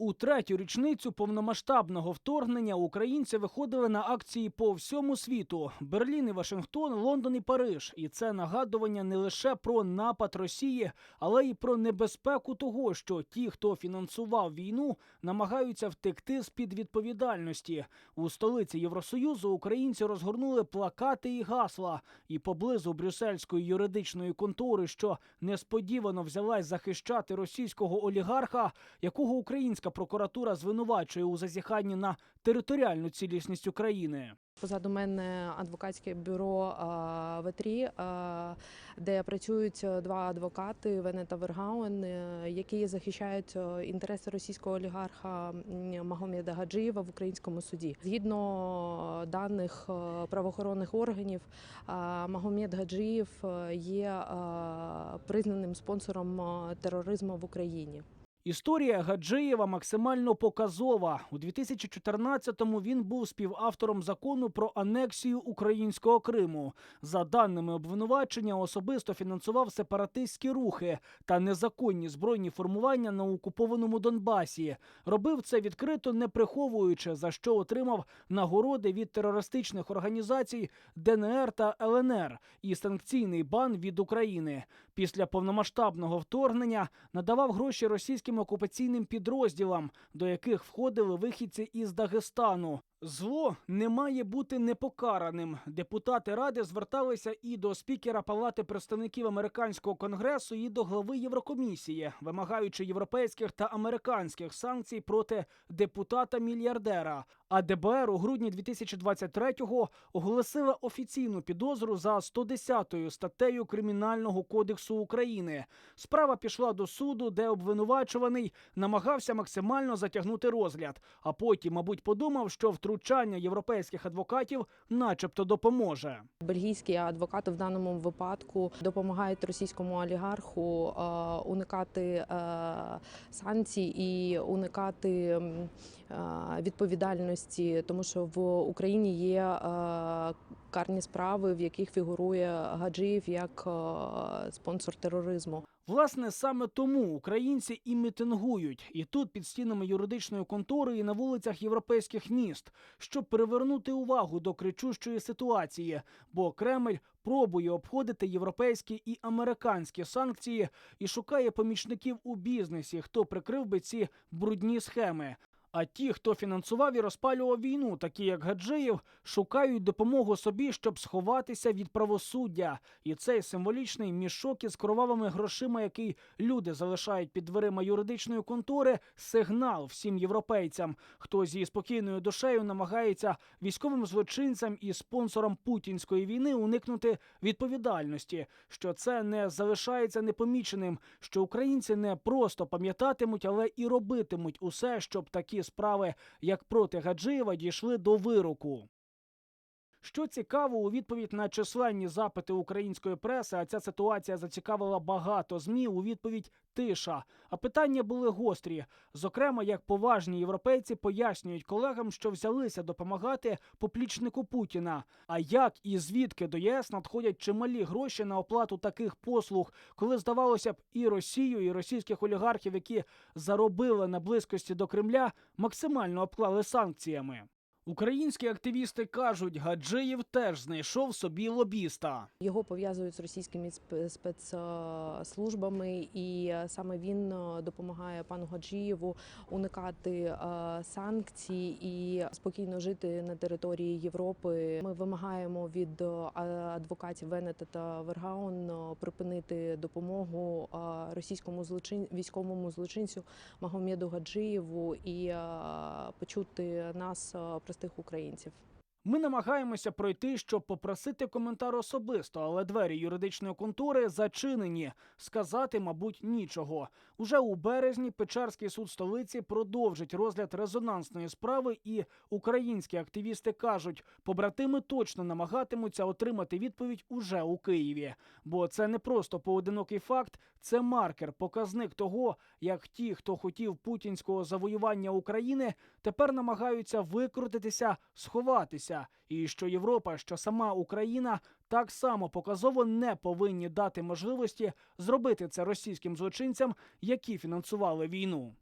У третю річницю повномасштабного вторгнення українці виходили на акції по всьому світу: Берлін і Вашингтон, Лондон і Париж. І це нагадування не лише про напад Росії, але й про небезпеку того, що ті, хто фінансував війну, намагаються втекти з під відповідальності. У столиці Євросоюзу українці розгорнули плакати і гасла. І поблизу брюссельської юридичної контори, що несподівано взялась захищати російського олігарха, якого українська прокуратура звинувачує у зазіханні на територіальну цілісність України. Позаду мене адвокатське бюро В3, де працюють два адвокати Вене та Вергауен, е, які захищають е, інтереси російського олігарха Магомеда Гаджиєва в українському суді. Згідно даних е, правоохоронних органів, Магомед Гаджиєв е, є признаним спонсором е, тероризму в Україні. Історія Гаджиєва максимально показова. У 2014-му він був співавтором закону про анексію українського Криму. За даними обвинувачення, особисто фінансував сепаратистські рухи та незаконні збройні формування на окупованому Донбасі. Робив це відкрито, не приховуючи, за що отримав нагороди від терористичних організацій ДНР та ЛНР і санкційний бан від України. Після повномасштабного вторгнення надавав гроші російським окупаційним підрозділам, до яких входили вихідці із Дагестану. Зло не має бути непокараним. Депутати ради зверталися і до спікера Палати представників американського конгресу, і до глави Єврокомісії, вимагаючи європейських та американських санкцій проти депутата-мільярдера. А ДБР у грудні 2023-го оголосила офіційну підозру за 110 статтею Кримінального кодексу України. Справа пішла до суду, де обвинувачуваний намагався максимально затягнути розгляд, а потім, мабуть, подумав, що втручання європейських адвокатів, начебто, допоможе. Бельгійські адвокати в даному випадку допомагають російському олігарху е, уникати е, санкцій і уникати е, відповідальності, тому що в Україні є е, карні справи, в яких фігурує Гаджиєв як е, спонсор тероризму. Власне, саме тому українці і мітингують, і тут під стінами юридичної контори, і на вулицях європейських міст, щоб привернути увагу до кричущої ситуації, бо Кремль пробує обходити європейські і американські санкції і шукає помічників у бізнесі, хто прикрив би ці брудні схеми. А ті, хто фінансував і розпалював війну, такі як Гаджиєв, шукають допомогу собі, щоб сховатися від правосуддя. І цей символічний мішок із кровавими грошима, який люди залишають під дверима юридичної контори, сигнал всім європейцям, хто зі спокійною душею намагається військовим злочинцям і спонсорам путінської війни уникнути відповідальності, що це не залишається непоміченим, що українці не просто пам'ятатимуть, але і робитимуть усе, щоб такі справи, як проти Гаджиєва, дійшли до вироку. Що цікаво, у відповідь на численні запити української преси, а ця ситуація зацікавила багато змі. У відповідь тиша. А питання були гострі. Зокрема, як поважні європейці пояснюють колегам, що взялися допомагати поплічнику Путіна. А як і звідки до ЄС надходять чималі гроші на оплату таких послуг, коли здавалося б, і Росію, і російських олігархів, які заробили на близькості до Кремля, максимально обклали санкціями. Українські активісти кажуть, Гаджиєв теж знайшов собі лобіста. Його пов'язують з російськими спецслужбами, і е, саме він е, допомагає пану Гаджієву уникати е, санкцій і спокійно жити на території Європи. Ми вимагаємо від адвокатів Венета та Вергаун припинити допомогу російському злочин військовому злочинцю Магомеду Гаджиєву і почути нас, е, простих українців. Ми намагаємося пройти, щоб попросити коментар особисто, але двері юридичної контори зачинені. Сказати, мабуть, нічого. Уже у березні Печерський суд столиці продовжить розгляд резонансної справи, і українські активісти кажуть, побратими точно намагатимуться отримати відповідь уже у Києві. Бо це не просто поодинокий факт, це маркер, показник того, як ті, хто хотів путінського завоювання України, тепер намагаються викрутитися, сховатися, і що Європа, що сама Україна так само показово не повинні дати можливості зробити це російським злочинцям, які фінансували війну.